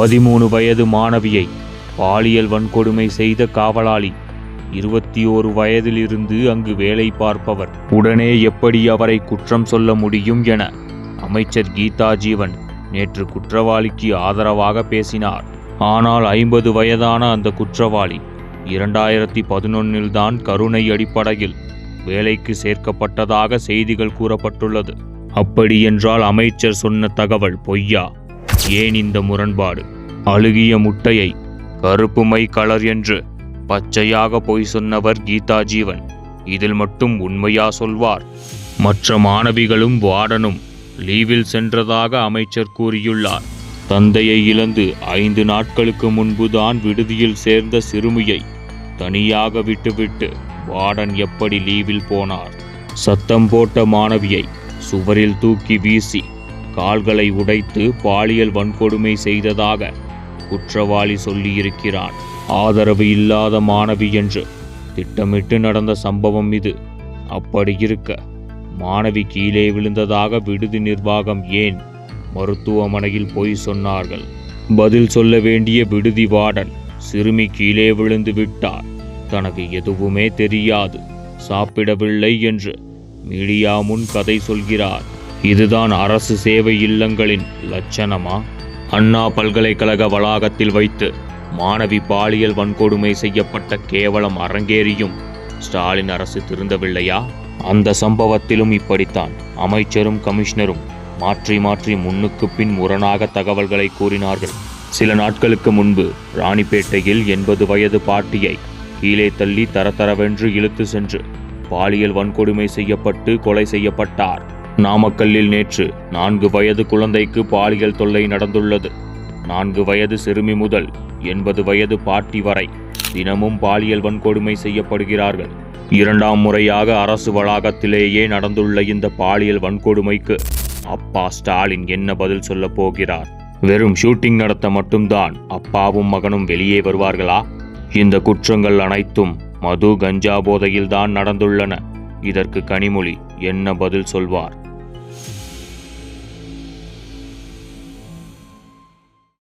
பதிமூணு வயது மாணவியை பாலியல் வன்கொடுமை செய்த காவலாளி. இருபத்தி ஓரு வயதிலிருந்து அங்கு வேலை பார்ப்பவர். உடனே எப்படி அவரை குற்றம் சொல்ல முடியும் என அமைச்சர் கீதா ஜீவன் நேற்று குற்றவாளிக்கு ஆதரவாக பேசினார். ஆனால் ஐம்பது வயதான அந்த குற்றவாளி இரண்டாயிரத்தி பதினொன்னில் தான் கருணை அடிப்படையில் வேலைக்கு சேர்க்கப்பட்டதாக செய்திகள் கூறப்பட்டுள்ளது. அப்படியென்றால் அமைச்சர் சொன்ன தகவல் பொய்யா? ஏன் இந்த முரண்பாடு? அழுகிய முட்டையை கருப்பு மை கலர் என்று பச்சையாக பொய் சொன்னவர் கீதா ஜீவன் இதில் மட்டும் உண்மையா சொல்வார். மற்ற மாணவிகளும் வார்டனும் லீவில் சென்றதாக அமைச்சர் கூறியுள்ளார். தந்தையை இழந்து ஐந்து நாட்களுக்கு முன்புதான் விடுதியில் சேர்ந்த சிறுமியை தனியாக விட்டுவிட்டு வார்டன் எப்படி லீவில் போனார்? சத்தம் போட்ட மாணவியை சுவரில் தூக்கி வீசி கால்களை உடைத்து பாலியல் வன்கொடுமை செய்ததாக குற்றவாளி சொல்லியிருக்கிறான். ஆதரவு இல்லாத மாணவி என்று திட்டமிட்டு நடந்த சம்பவம் இது. அப்படி இருக்க மாணவி கீழே விழுந்ததாக விடுதி நிர்வாகம் ஏன் மருத்துவமனையில் போய் சொன்னார்கள்? பதில் சொல்ல வேண்டிய விடுதி வார்டன் சிறுமி கீழே விழுந்து விட்டார். தனக்கு எதுவுமே தெரியாது. சாப்பிடவில்லை என்று மீடியா முன் கதை சொல்கிறார். இதுதான் அரசு சேவை இல்லங்களின் லட்சணமா? அண்ணா பல்கலைக்கழக வளாகத்தில் வைத்து மாணவி பாலியல் வன்கொடுமை செய்யப்பட்ட கேவலம் அரங்கேறியும் ஸ்டாலின் அரசு திருந்தவில்லையா? அந்த சம்பவத்திலும் இப்படித்தான். அமைச்சரும் கமிஷனரும் மாற்றி மாற்றி முன்னுக்கு பின் முரணாக தகவல்களை கூறினார்கள். சில நாட்களுக்கு முன்பு ராணிப்பேட்டையில் எண்பது வயது பாட்டியை கீழே தள்ளி தரதரவென்று இழுத்து சென்று பாலியல் வன்கொடுமை செய்யப்பட்டு கொலை செய்யப்பட்டார். நாமக்கல்லில் நேற்று நான்கு வயது குழந்தைக்கு பாலியல் தொல்லை நடந்துள்ளது. நான்கு வயது சிறுமி முதல் எண்பது வயது பாட்டி வரை தினமும் பாலியல் வன்கொடுமை செய்யப்படுகிறார்கள். இரண்டாம் முறையாக அரசு வளாகத்திலேயே நடந்துள்ள இந்த பாலியல் வன்கொடுமைக்கு அப்பா ஸ்டாலின் என்ன பதில் சொல்லப் போகிறார்? வெறும் ஷூட்டிங் நடத்த மட்டும்தான் அப்பாவும் மகனும் வெளியே வருவார்களா? இந்த குற்றங்கள் அனைத்தும் மது கஞ்சா போதையில்தான் நடந்துள்ளன. இதற்கு கனிமொழி என்ன பதில் சொல்வார்?